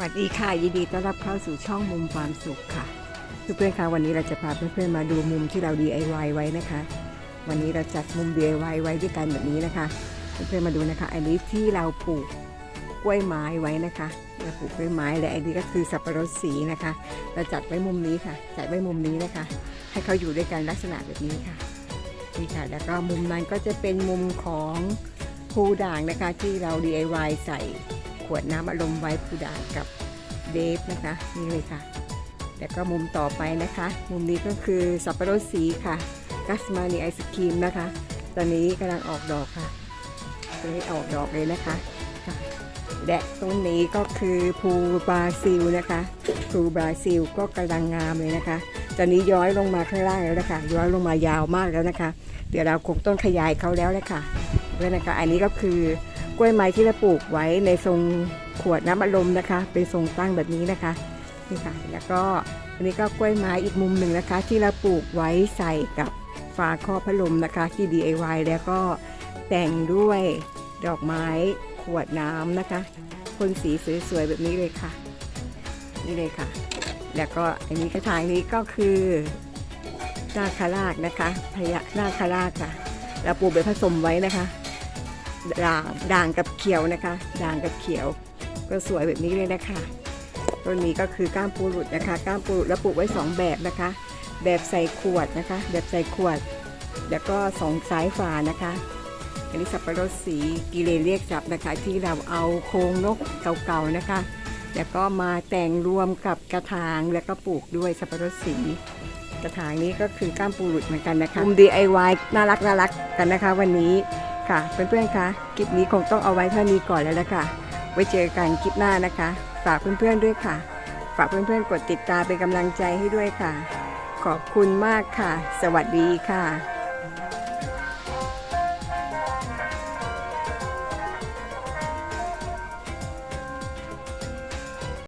วัสดีค่ะ ยินดีต้อนรับเข้าสู่ช่องมุมความสุขค่ะเพื่อนๆคะวันนี้เราจะพาเพื่อนๆมาดูมุมที่เรา DIY ไว้นะคะ วันนี้เราจัดมุม DIY ไว้ด้วยกันแบบนี้นะคะเพื่อนๆมาดูนะคะ อันนี้ที่เราปลูกกล้วยไม้ไว้นะคะเราปลูกกล้วยไม้และอันนี้ก็คือสับปะรดสีนะคะ เราจัดไว้มุมนี้ค่ะ จัดไว้มุมนี้นะคะ ให้เขาอยู่ด้วยกันลักษณะแบบนี้ค่ะนี่ค่ะแล้วก็มุมนั้นก็จะเป็นมุมของภูด่างนะคะที่เรา DIY ใส่ ขวดน้ำอารมณ์ไว้ภูด่ากับเดฟนะคะนี่เลยค่ะ แล้วก็มุมต่อไปนะคะ มุมนี้ก็คือสับปะรดสีค่ะกัสมานีไอศครีมนะคะ ตอนนี้กำลังออกดอกค่ะตอนนี้ออกดอกเลยนะคะและตรงนี้ก็คือภูบราซิลนะคะภูบราซิลก็กำลังงามเลยนะคะ ตอนนี้ย้อยลงมาข้างล่างแล้วนะคะ ย้อยลงมายาวมากแล้วนะคะ เดี๋ยวเราคงต้องขยายเขาแล้วแหละค่ะด้วยนะคะ อันนี้ก็คือ กล้วยไม้ที่เราปลูกไว้ในทรงขวดน้ำอัดลมนะคะ เป็นทรงตั้งแบบนี้นะคะนี่ค่ะแล้วก็อันนี้ก็กล้วยไม้อีกมุมหนึ่งนะคะ ที่เราปลูกไว้ใส่กับฝาครอบพัดลมนะคะที่ DIY แล้วก็แต่งด้วยดอกไม้ขวดน้ำนะคะพ่นสีสวยๆแบบนี้เลยค่ะ นี่เลยค่ะ แล้วก็อันนี้กระถางนี้ก็คือนาคาราชนะคะพญานาคาราชค่ะเราปลูกแบบผสมไว้นะคะ ด่างด่างกับเขียวนะคะ ด่างกับเขียว ก็สวยแบบนี้เลยนะคะต้นนี้ก็คือก้ามปูหลุดนะคะ ก้ามปูหลุดแล้วปลูกไว้สองแบบนะคะ แบบใส่ขวดนะคะ แบบใส่ขวด แล้วก็สองสายฝานะคะ อันนี้สับปะรดสีกิเลนเรียกจับนะคะ ที่เราเอาโครงนกเก่าๆนะคะ แล้วก็มาแต่งรวมกับกระถางแล้วก็ปลูกด้วยสับปะรดสีกระถางนี้ก็คือก้ามปูหลุดเหมือนกันนะคะมุม DIY น่ารักน่ารักกันนะคะ วันนี้ ค่ะ เพื่อนๆคะคลิปนี้คงต้องเอาไว้เท่านี้ก่อนแล้วละค่ะ ไว้เจอกันคลิปหน้านะคะ ฝากเพื่อนๆด้วยค่ะ ฝากเพื่อนๆกดติดตามเป็นกำลังใจให้ด้วยค่ะ ขอบคุณมากค่ะ สวัสดีค่ะ